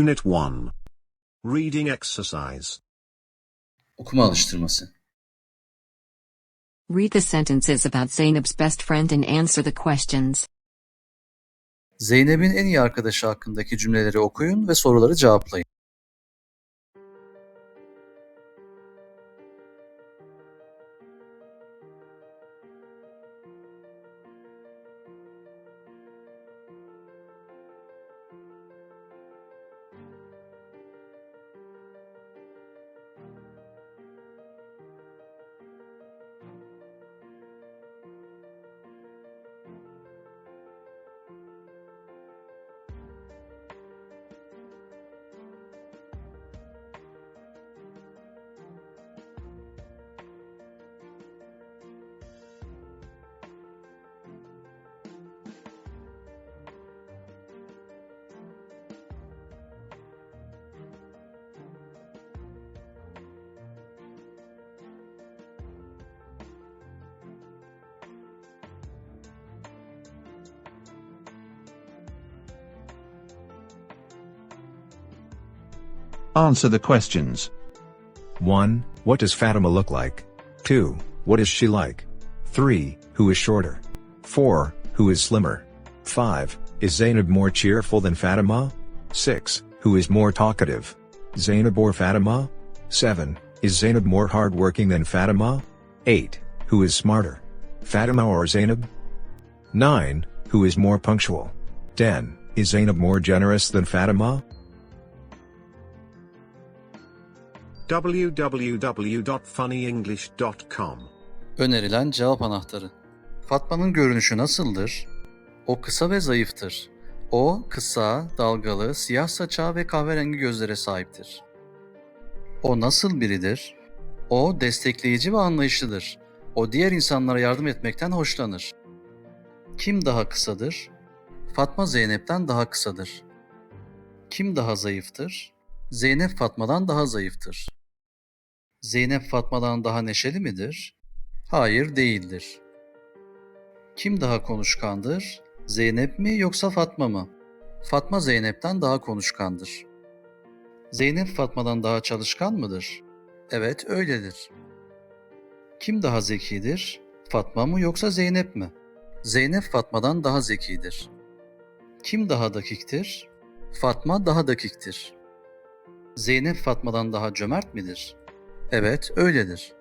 Unit 1. Reading exercise. Okuma alıştırması. Read the sentences about Zainab's best friend and answer the questions. Zeynep'in en iyi arkadaşı hakkındaki cümleleri okuyun ve soruları cevaplayın. Answer the questions. 1. What does Fatima look like? 2. What is she like? 3. Who is shorter? 4. Who is slimmer? 5. Is Zainab more cheerful than Fatima? 6. Who is more talkative? Zainab or Fatima? 7. Is Zainab more hardworking than Fatima? 8. Who is smarter? Fatima or Zainab? 9. Who is more punctual? 10. Is Zainab more generous than Fatima? www.funnyenglish.com. Önerilen cevap anahtarı. Fatma'nın görünüşü nasıldır? O kısa ve zayıftır. O kısa, dalgalı, siyah saça ve kahverengi gözlere sahiptir. O nasıl biridir? O destekleyici ve anlayışlıdır. O diğer insanlara yardım etmekten hoşlanır. Kim daha kısadır? Fatma Zeynep'ten daha kısadır. Kim daha zayıftır? Zeynep Fatma'dan daha zayıftır. Zeynep Fatma'dan daha neşeli midir? Hayır değildir. Kim daha konuşkandır? Zeynep mi yoksa Fatma mı? Fatma Zeynep'ten daha konuşkandır. Zeynep Fatma'dan daha çalışkan mıdır? Evet öyledir. Kim daha zekidir? Fatma mı yoksa Zeynep mi? Zeynep Fatma'dan daha zekidir. Kim daha dakiktir? Fatma daha dakiktir. Zeynep Fatma'dan daha cömert midir? Evet öyledir.